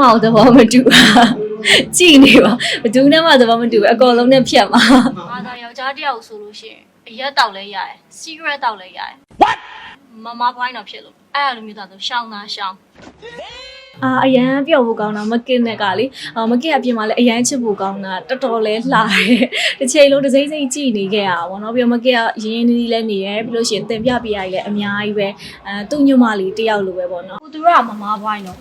နဲ့မှသဘောမတူပါကြည်နေပါဘသူနဲ့မှသဘောမတူဘူးအကောင်လုံးနဲ့ဖြတ်မှာငါသာယောက်ျားတစ်ယောက်ဆိုလို့ရှိရင်အရက်တောက်လဲရတယ် cigarette တောက်လဲရတယ် what မမဘိုင်းတော့ဖြစ်လို့အဲ့လိုမျိုးသားဆိုရှောင်းသားရှောင်းအာအရန်ပြော့ဖို့ကောင်းတာမကင်နဲ့ကလေအာမကင်အပြင်မှာလည်းအရန်ချစ်ဖို့ကောင်းတာတော်တော်လေးလှတယ်တစ်ချိန်လုံးတစ်စိမ့်စိမ့်ကြည်နေခဲ့ရတာပေါ့နော်ပြီးတော့မကင်ကရင်းရင်းနှီးနှီးလည်းနေရဲပြီးလို့ရှိရင်တင်ပြပြရည်လည်းအများကြီးပဲအဲသူ့ညမလေးတယောက်လိုပဲပေါ့နော်ကိုသူကမမဘိုင်းတော့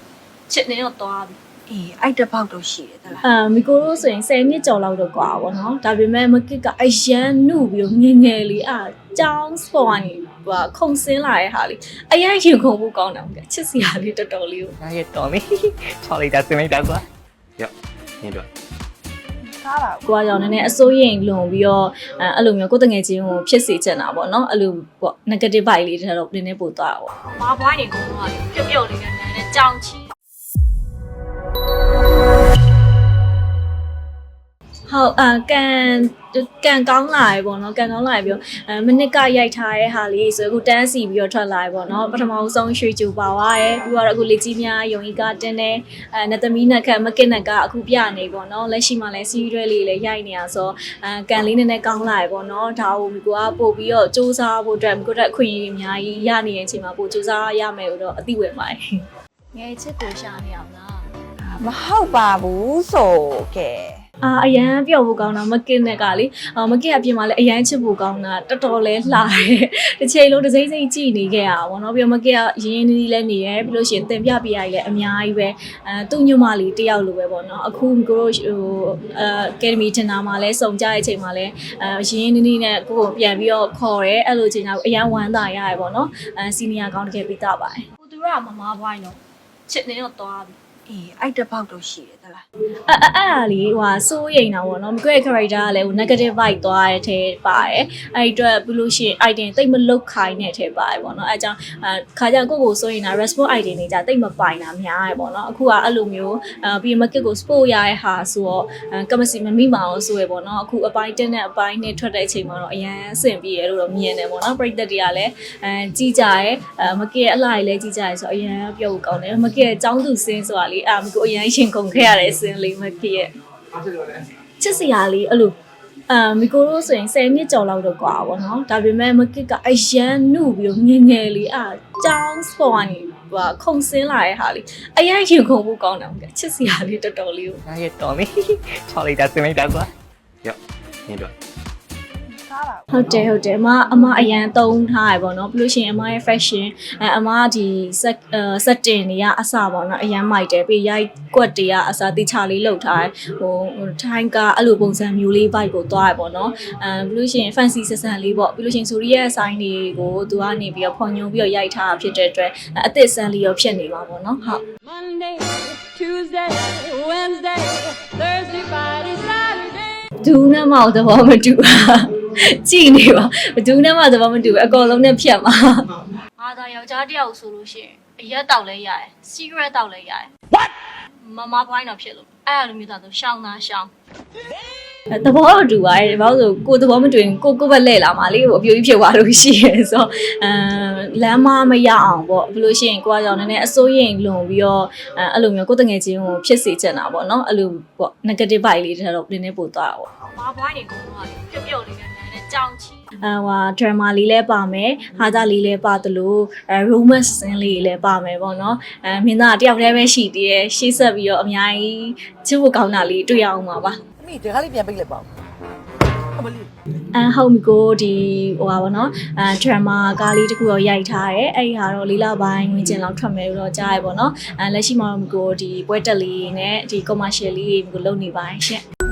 ချစ်နေတော့သွားပြီ အေးအဲ့တစ်ပေါက်တော့ရှိတယ်သလား အာမီကိုတို့ဆိုရင်10နှစ်ကျော်လောက်တော့กว่าပေါ့နော်ဒါပေမဲ့မကစ်ကအရန်နုပြီးတော့ငယ်ငယ်လေးအာကြောင်းစပေါ်ကနေဟိုခုံစင်းလာတဲ့ဟာလေးအရန်ရင်ခုန်ဖို့ကောင်းတယ်မကချစ်စရာလေးတော်တော်လေးကို ဒါရဲ့တော်လေးချော်လိုက်တာစင်လိုက်တာကွာ ရောက်နင်းတော့ ကားပါ ကိုကကြောင့်နည်းနည်းအစိုးရိမ်လွန်ပြီးတော့အဲအဲ့လိုမျိုးကိုယ်တငယ်ချင်းကိုဖြစ်စေချင်တာပေါ့နော်အဲ့လိုပေါ့ negative vibe လေးတွေတော့နည်းနည်းပို့သွားတာပေါ့ မမဘိုင်းနေကုန်တော့လေပြုတ်ပြုတ်လေးနဲ့နန်းနဲ့ကြောင်ချီ ဟုတ်အာကန်ကန်ကောင်းလာရေပေါ့နော်ကန်ကောင်းလာရေပြောအဲမနစ်ကရိုက်ထားတဲ့ဟာလေးဆိုအခုတန်းစီပြီးတော့ထွက်လာရေပေါ့နော်ပထမဆုံးရွှေကျူပါသွားရဲပြီးတော့အခုလက်ကြီးများယုံကြီးကတင်းနေအဲနတ်သမီးနတ်ခတ်မကစ်နတ်ကအခုပြနေပေါ့နော်လက်ရှိမှာလည်းစီးရွဲလေးလည်းရိုက်နေရဆိုအဲကန်လေးနည်းနည်းကောင်းလာရေပေါ့နော်ဒါကိုမိကိုကပို့ပြီးတော့စူးစမ်းဖို့အတွက်မိကိုတက်အခွင့်အရေးအများကြီးရနေတဲ့အချိန်မှာပို့စူးစမ်းရမယ်လို့တော့အသိဝင်ပါတယ်ငယ်ချစ်ကိုရှာနေအောင်လားမဟုတ်ပါဘူးဆိုကဲ အာအရန်ပြော့ဖို့ကောင်းတာမကင်နဲ့ကလေအာမကင်အပြင်မှာလည်းအရန်ချစ်ဖို့ကောင်းတာတော်တော်လေးလှတယ်တစ်ချိန်လုံးတစ်စိမ့်စိမ့်ကြည်နေခဲ့ရတာပေါ့နော်ပြီးတော့မကင်ကရင်းရင်းနှီးနှီးလည်းနေရဲပြီးလို့ရှိရင်တင်ပြပြရည်လည်းအများကြီးပဲအဲသူ့ညမလေးတယောက်လိုပဲပေါ့နော်အခုကိုတို့ဟိုအဲအကယ်ဒမီတင်တာမှာလည်းစုံကြတဲ့အချိန်မှာလည်းအဲရင်းရင်းနှီးနှီးနဲ့ကိုကိုပြန်ပြီးတော့ခေါ်ရဲအဲ့လိုချိန်ကျတော့အရန်ဝမ်းသာရရပေါ့နော်အဲစီနီယာကောင်းတကယ်ပြီးသားပါတယ်ကိုသူကမမဘိုင်းတော့ချစ်နေတော့သွားပြီ အေးအဲ့တစ်ပေါက်တော့ရှိတယ်သလား အဲ့အဲ့အဲ့ဒါလေးဟိုဟာစိုးရိမ်တာပေါ့နော်မိကွရဲ့ character ကလည်းဟို negative vibe သွားတဲ့ထဲပါတယ်အဲ့ဒီအတွက်ပြီးလို့ရှိရင် item တိတ်မလုတ်ခိုင်းတဲ့ထဲပါတယ်ပေါ့နော်အဲအကြောင်းအဲခါကြကိုကိုစိုးရိမ်တာ response item တွေじゃတိတ်မပိုင်တာများရပေါ့နော်အခုကအဲ့လိုမျိုးအဲပြီး market ကို sport ရတဲ့ဟာဆိုတော့ကမစီမမိမအောင်ဆိုရပေါ့နော်အခုအပိုင်းတက်နဲ့အပိုင်းနဲ့ထွက်တဲ့အချိန်မှာတော့အရန်အဆင်ပြေရလို့တော့မြင်တယ်ပေါ့နော်ပရိသတ်တွေကလည်းအဲကြီးကြရဲအဲမကရဲ့အလားကြီးလည်းကြီးကြရဲဆိုတော့အရန်ပြုတ်ကောင်းတယ်မကရဲ့ចောင်းသူစင်းဆိုတာ လေအာမကိုအရန်ရှင်ခုန်ခဲ့ရတဲ့အစင်းလေးမကရဲ့ ချစ်စရာလေးအဲ့လိုအာမီကိုတို့ဆိုရင်10နှစ်ကျော်လောက်တော့กว่าပါเนาะဒါပေမဲ့မကစ်ကအရန်နုပြီးတော့ငယ်ငယ်လေးအာကြောင်းစပေါ်ကနေဟိုခုံစင်းလာတဲ့ဟာလေးအရန်ရင်ခုန်ဖို့ကောင်းတယ်မကချစ်စရာလေးတော်တော်လေးကို ဒါရဲ့တော်လေးချော်လိုက်တာစင်လိုက်တာကွာ ရောက်နင်းတော့ ကားပါဟုတ်တယ်ဟုတ်တယ်အမအမအရန်သုံးထားရပေါ့နော်ပြီးလို့ရှိရင်အမရဲ့ fashion အဲအမဒီ set အဲ setting တွေကအစပေါ့နော်အရန်မိုက်တယ်ပြီးရိုက်ကွက်တွေကအစတိချလေးလောက်ထားတယ်ဟိုထိုင်းကအဲ့လိုပုံစံမျိုးလေး vibe ကိုသွားရပေါ့နော်အဲပြီးလို့ရှိရင် fancy ဆက်ဆန်လေးပေါ့ပြီးလို့ရှိရင်ဆိုရီရဲ့ sign တွေကိုသူကနေပြီးတော့ဖွန်ညုံပြီးတော့ရိုက်ထားတာဖြစ်တဲ့အတွက်အသစ်ဆန်းလေးရောဖြစ်နေပါပေါ့နော်ဟုတ် Monday, Tuesday, Wednesday, Thursday, Friday, Saturday. ဒူးနဲ့မှသဘောမတူပါ ကြည်နေပါဘဒူးနဲ့မှသဘောမတူဘူးအကောင်လုံးနဲ့ဖြတ်မှာငါသာယောက်ျားတစ်ယောက်ဆိုလို့ရှိရင်အရက်တောက်လဲရတယ် cigarette တောက်လဲရတယ် what မမဘိုင်းတော့ဖြစ်လို့အဲ့လိုမျိုးသားဆိုရှောင်းသားရှောင်းသဘောတော့တူပါတယ်ဘာလို့ဆိုကိုယ်သဘောမတူရင်ကိုကိုယ်ပဲလှည့်လာမှာလေဟိုအပြိုကြီးဖြစ်သွားလို့ရှိရဲဆိုတော့အမ်လမ်းမမရအောင်ပေါ့ဘလို့ရှိရင်ကိုကကြောင့်နည်းနည်းအစိုးရိမ်လွန်ပြီးတော့အဲအဲ့လိုမျိုးကိုယ်တငယ်ချင်းကိုဖြစ်စေချင်တာပေါ့နော်အဲ့လိုပေါ့ negative vibe လေးတွေတော့နည်းနည်းပို့သွားတာပေါ့မမဘိုင်းနေကုန်တော့လေပြုတ်ပြုတ်လေးနဲ့နန်းနဲ့ ကြောင်ချီအဲဟို drama လေးလည်းပါမယ်ဟာသားလေးလည်းပါသလိုအဲ romance scene လေးလည်းပါမယ်ပေါ့နော်အဲမင်းသားတယောက်တည်းပဲရှိသေးတယ်ရှေ့ဆက်ပြီးတော့အများကြီးချစ်ဖို့ကောင်းတာလေးတွေ့ရအောင်ပါပါအမေဒီကားလေးပြန်ပိတ်လိုက်ပါဦးအမလေးအန်ဟုတ်မီကိုဒီဟိုပါဗောနော်အဲဒရမာကားလေးတစ်ခုတော့ရိုက်ထားတယ်အဲ့ဒီဟာတော့လေးလပိုင်းဝင်ကျင်လောက်ထွက်မယ်လို့တော့ကြားရပါတော့အဲလက်ရှိမှာတော့မီကိုဒီပွဲတက်လေးနဲ့ဒီ commercial လေးမီကိုလုပ်နေပါတယ်ရှင့်